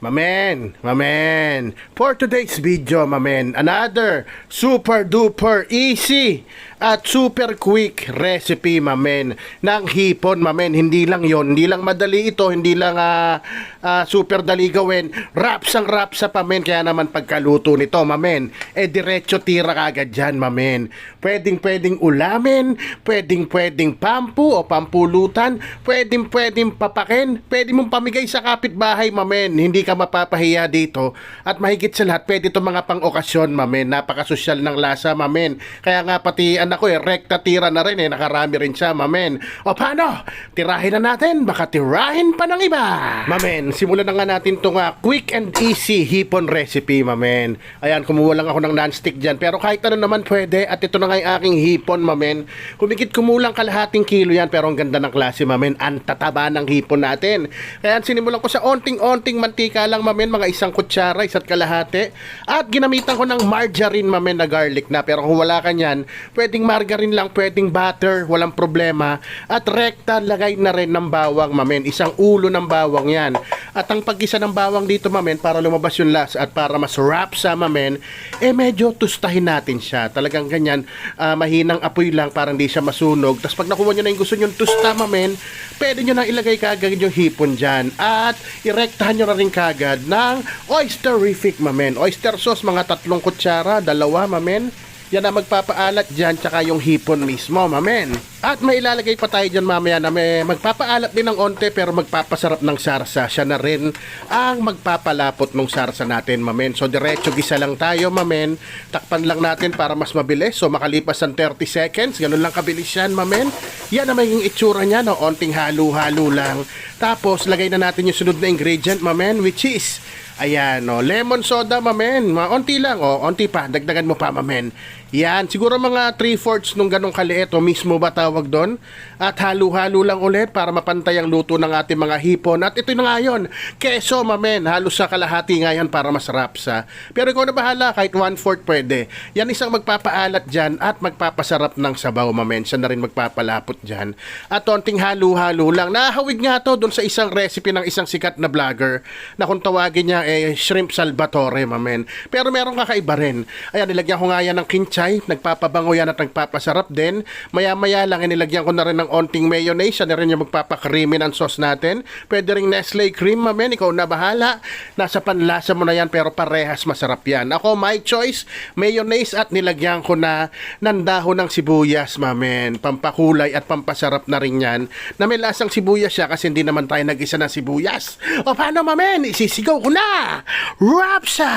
Mamen, mamen. For today's video, mamen, another super duper easy at super quick recipe, mamen, ng hipon, mamen. Hindi lang yon, hindi lang madali ito, hindi lang ah, ah, super dali gawin. Raps ang raps sa pamen, kaya naman pagkaluto nito, mamen, eh diretso tira kagad dyan, mamen. Pwedeng pwedeng ulamin, pwedeng pwedeng pampu o pampulutan, pwedeng pwedeng papakin, pwede mong pamigay sa kapitbahay, mamen. Hindi ka mapapahiya dito. At mahigit sa lahat, pwede ito mga pang-okasyon, mamen. Napakasosyal ng lasa, mamen. Kaya nga pati anak ko eh, rekta tira na rin eh. Nakarami rin siya, mamen. O paano? Tirahin na natin, baka tirahin pa ng iba. Mamen, simulan na nga natin itong ah, quick and easy hipon recipe, mamen. Ayan, kumuha lang ako ng non-stick dyan. Pero kahit ano naman pwede. At ito na nga yung aking hipon, mamen. Kumikit kumulang kalahating kilo yan. Pero ang ganda ng klase, mamen. Ang tataba ng hipon natin. Kaya sinimulan ko sa onting-onting mantika lang, mamen. Mga isang kutsara, isa't kalahati. At ginamitan ko ng margarine, mamen, na garlic na. Pero kung wala ka niyan, pwedeng margarine lang, pwedeng butter, walang problema. At rekta, lagay na rin ng bawang, mamen. Isang ulo ng bawang yan. At ang pag-isa ng bawang dito, mamen, para lumabas yung lasa at para mas wrap sa mamen, eh medyo tustahin natin siya. Talagang ganyan, ah, mahinang apoy lang para hindi siya masunog. Tapos pag nakuha nyo na yung gusto nyo tusta, mamen, pwede nyo na ilagay kagad yung hipon dyan. At irektahan nyo na rin kagad ng oysterific, mamen. Oyster sauce, mga tatlong kutsara, dalawa, mamen. Yan ang magpapaalat dyan, tsaka yung hipon mismo, mamen. At may ilalagay pa tayo dyan mamaya na may magpapaalat din ng onte pero magpapasarap ng sarsa. Siya na rin ang magpapalapot ng sarsa natin, mamen. So, diretso gisa lang tayo, mamen. Takpan lang natin para mas mabilis. So, makalipas ang 30 seconds, ganun lang kabilis yan, mamen. Yan na may itsura niya, no? Onting halo-halo lang. Tapos, lagay na natin yung sunod na ingredient, mamen, which is Ayan, no. Lemon soda, mamen. Ma, onti lang, oh. Onti pa. Dagdagan mo pa, mamen. Yan. Siguro mga 3-fourths nung ganong kaliit, o mismo ba tawag doon? At halo-halo lang ulit para mapantay ang luto ng ating mga hipon. At ito na nga yun. Keso, mamen. Halos sa kalahati nga yan para masarap sa. Pero ikaw na bahala. Kahit 1-fourth pwede. Yan isang magpapaalat dyan at magpapasarap ng sabaw, mamen. Siya na rin magpapalapot dyan. At onting halo-halo lang. Nahawig nga to doon sa isang recipe ng isang sikat na vlogger na kung tawagin niya eh shrimp salvatore, mamen. Pero meron kakaiba rin. Ayan, nilagyan ko nga yan ng kinchay. Nagpapabango yan at nagpapasarap din. Maya-maya lang, eh, nilagyan ko na rin ng onting mayonnaise. Na rin yung magpapakreamy ng sauce natin. Pwede rin Nestle cream, mamen. Ikaw na bahala. Nasa panlasa mo na yan, pero parehas masarap yan. Ako, my choice, mayonnaise at nilagyan ko na ng dahon ng sibuyas, mamen. Pampakulay at pampasarap na rin yan. Na may lasang sibuyas siya kasi hindi naman tayo nag-isa ng sibuyas. O paano, mamen? Isisigaw ko na! Rapsa!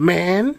Men?